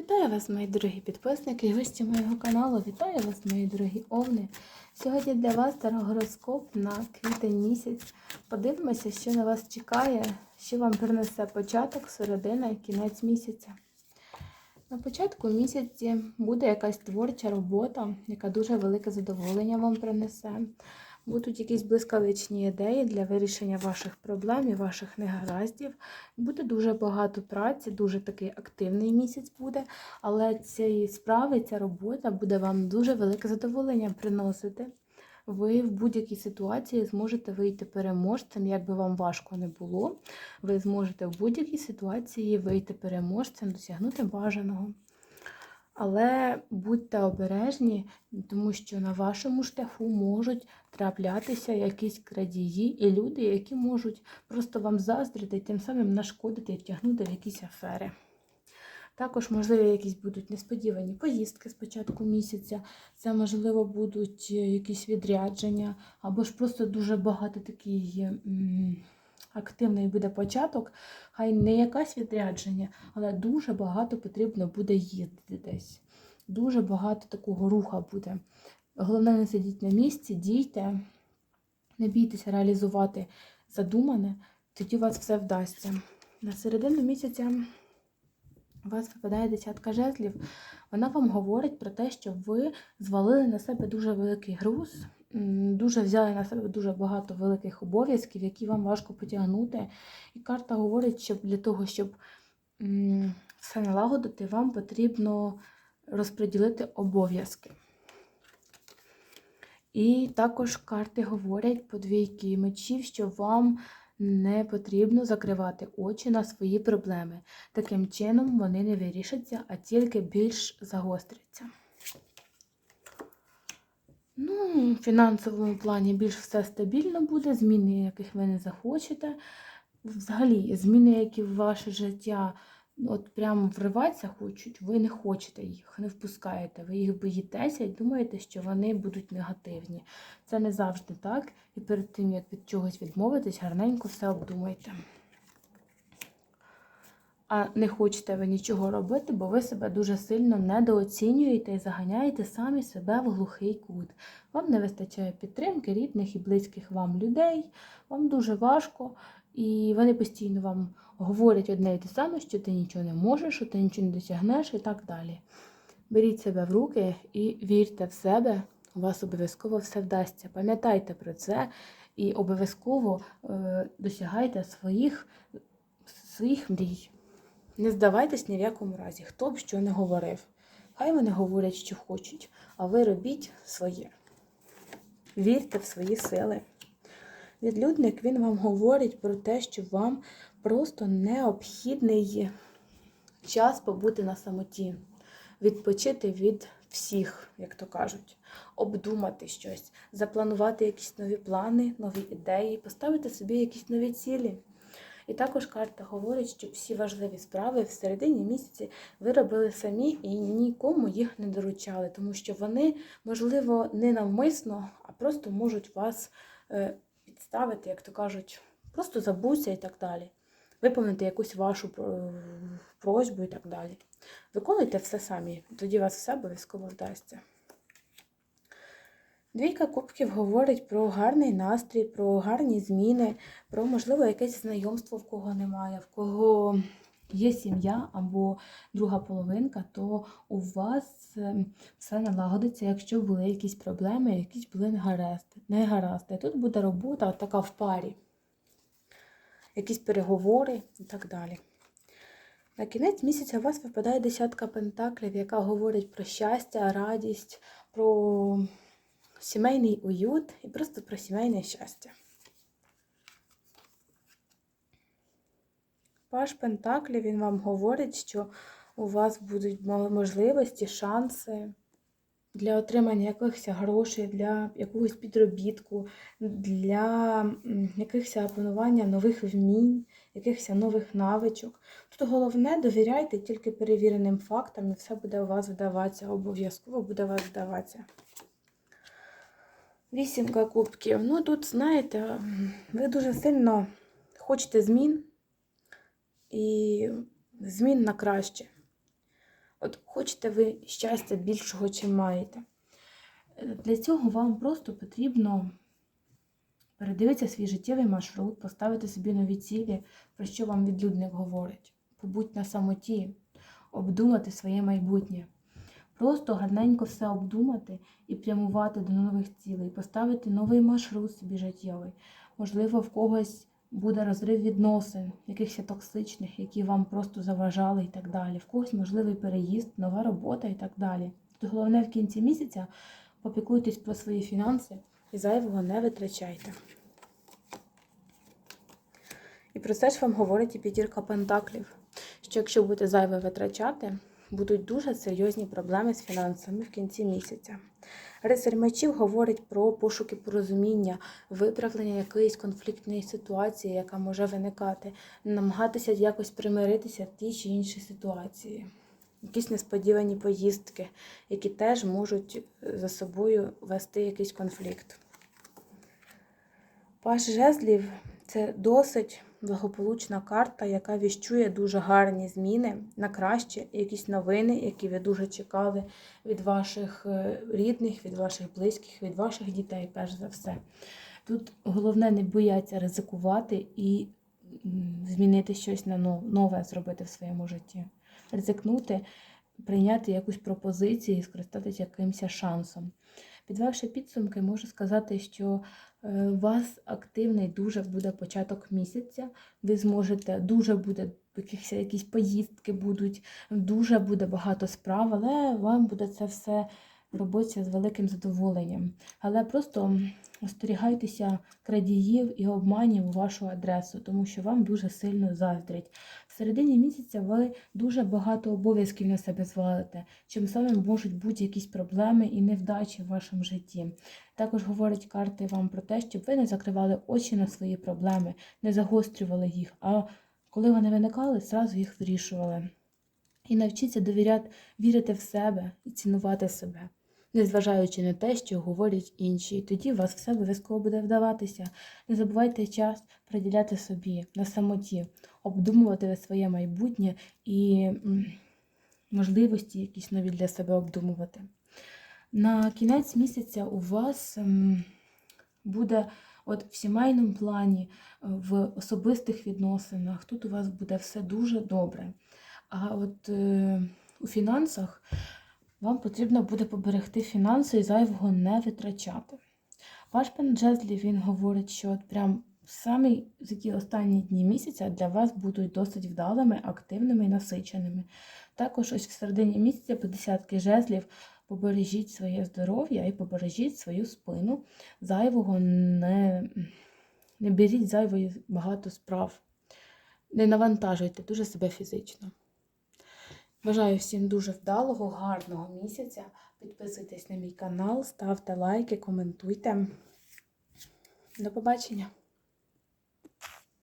Вітаю вас, мої дорогі підписники і гості моєго каналу. Вітаю вас, мої дорогі овни. Сьогодні для вас тарогороскоп на квітень місяць. Подивимося, що на вас чекає, що вам принесе початок, середина і кінець місяця. На початку місяці буде якась творча робота, яка дуже велике задоволення вам принесе. Будуть якісь блискавичні ідеї для вирішення ваших проблем і ваших негараздів. Буде дуже багато праці, дуже такий активний місяць буде, але цієї справи, ця робота буде вам дуже велике задоволення приносити. Ви в будь-якій ситуації зможете вийти переможцем, як би вам важко не було. Ви зможете в будь-якій ситуації вийти переможцем, досягнути бажаного. Але будьте обережні, тому що на вашому шляху можуть траплятися якісь крадії і люди, які можуть просто вам заздрити тим самим нашкодити і втягнути в якісь афери. Також, можливо, якісь будуть несподівані поїздки з початку місяця. Це, можливо, будуть якісь відрядження, або ж просто дуже багато такий активний буде початок. Хай не якась відрядження, але дуже багато потрібно буде їздити десь. Дуже багато такого руха буде. Головне, не сидіть на місці, дійте, не бійтеся реалізувати задумане, тоді у вас все вдасться. На середину місяця у вас випадає десятка жезлів. Вона вам говорить про те, що ви звалили на себе дуже великий груз, дуже взяли на себе дуже багато великих обов'язків, які вам важко потягнути. І карта говорить, що для того, щоб все налагодити, вам потрібно розподілити обов'язки. І також карти говорять по двійки мечів, що вам не потрібно закривати очі на свої проблеми. Таким чином вони не вирішаться, а тільки більш загостряться. Ну, в фінансовому плані більш все стабільно буде, зміни, яких ви не захочете. Взагалі, зміни, які в ваше життя от прямо вриватися хочуть, ви не хочете їх, не впускаєте, ви їх боїтеся і думаєте, що вони будуть негативні. Це не завжди так. І перед тим, як від чогось відмовитись, гарненько все обдумайте. А не хочете ви нічого робити, бо ви себе дуже сильно недооцінюєте і заганяєте самі себе в глухий кут. Вам не вистачає підтримки рідних і близьких вам людей, вам дуже важко, і вони постійно вам говорять одне і те саме, що ти нічого не можеш, що ти нічого не досягнеш і так далі. Беріть себе в руки і вірте в себе, у вас обов'язково все вдасться. Пам'ятайте про це і обов'язково е, досягайте своїх, своїх мрій. Не здавайтесь ні в якому разі, хто б що не говорив. Хай вони говорять, що хочуть, а ви робіть своє. Вірте в свої сили. Відлюдник він вам говорить про те, що вам просто необхідний час побути на самоті, відпочити від всіх, як то кажуть, обдумати щось, запланувати якісь нові плани, нові ідеї, поставити собі якісь нові цілі. І також карта говорить, що всі важливі справи в середині місяці ви робили самі і нікому їх не доручали, тому що вони, можливо, не навмисно, а просто можуть вас е, як то кажуть, просто забудься і так далі. Виповнити якусь вашу просьбу і так далі. Виконуйте все самі, тоді вас все обов'язково вдасться. Двійка кубків говорить про гарний настрій, про гарні зміни, про, можливо, якесь знайомство, в кого немає, в кого є сім'я або друга половинка, то у вас е, все налагодиться, якщо були якісь проблеми, якісь були негаразди. негаразди. Тут буде робота така в парі, якісь переговори і так далі. На кінець місяця у вас випадає десятка пентаклів, яка говорить про щастя, радість, про сімейний уют і просто про сімейне щастя. Паш Пентаклі він вам говорить, що у вас будуть можливості, шанси для отримання якихось грошей, для якогось підробітку, для якихось опанування нових вмінь, якихось нових навичок. Тут головне довіряйте тільки перевіреним фактам, і все буде у вас вдаватися, обов'язково буде у вас вдаватися. Вісімка кубків. Ну тут, знаєте, ви дуже сильно хочете змін і змін на краще. От хочете ви щастя більшого, чим маєте. Для цього вам просто потрібно передивитися свій життєвий маршрут, поставити собі нові цілі, про що вам відлюдник говорить. Побудь на самоті, обдумати своє майбутнє. Просто гарненько все обдумати і прямувати до нових цілей, поставити новий маршрут собі життєвий. Можливо, в когось буде розрив відносин, якихось токсичних, які вам просто заважали і так далі. В когось можливий переїзд, нова робота і так далі. Тут головне в кінці місяця попікуйтесь про свої фінанси і зайвого не витрачайте. І про це ж вам говорить і п'ятірка пентаклів, що якщо будете зайве витрачати, будуть дуже серйозні проблеми з фінансами в кінці місяця. Рицарь мечів говорить про пошуки порозуміння, виправлення якоїсь конфліктної ситуації, яка може виникати, намагатися якось примиритися в тій чи іншій ситуації. Якісь несподівані поїздки, які теж можуть е, за собою вести якийсь конфлікт. Паш жезлів це досить благополучна карта, яка віщує дуже гарні зміни на краще, якісь новини, які ви дуже чекали від ваших е, рідних, від ваших близьких, від ваших дітей, перш за все. Тут головне не бояться ризикувати і змінити щось на нове зробити в своєму житті. Ризикнути, прийняти якусь пропозицію і скористатися якимось шансом. Підвівши підсумки, можу сказати, що е, у вас активний дуже буде початок місяця. Ви зможете, дуже буде якісь, якісь поїздки будуть, дуже буде багато справ, але вам буде це все робитися з великим задоволенням. Але просто остерігайтеся крадіїв і обманів у вашу адресу, тому що вам дуже сильно заздрять. В середині місяця ви дуже багато обов'язків на себе звалите, чим самим можуть бути якісь проблеми і невдачі в вашому житті. Також говорять карти вам про те, щоб ви не закривали очі на свої проблеми, не загострювали їх, а коли вони виникали, зразу їх вирішували. І навчіться довіряти, вірити в себе і цінувати себе, незважаючи на те, що говорять інші. Тоді у вас все обов'язково буде вдаватися. Не забувайте час приділяти собі на самоті, обдумувати своє майбутнє і можливості якісь нові для себе обдумувати. На кінець місяця у вас буде от в сімейному плані, е, в особистих відносинах, тут у вас буде все дуже добре. А от е, у фінансах вам потрібно буде поберегти фінанси і зайвого не витрачати. Ваш пан Джезлі, він говорить, що от прям самі такі останні дні місяця для вас будуть досить вдалими, активними і насиченими. Також ось в середині місяця по десятки жезлів побережіть своє здоров'я і побережіть свою спину. Зайвого не, не беріть зайвої багато справ. Не навантажуйте дуже себе фізично. Бажаю всім дуже вдалого, гарного місяця. Підписуйтесь на мій канал, ставте лайки, коментуйте. До побачення!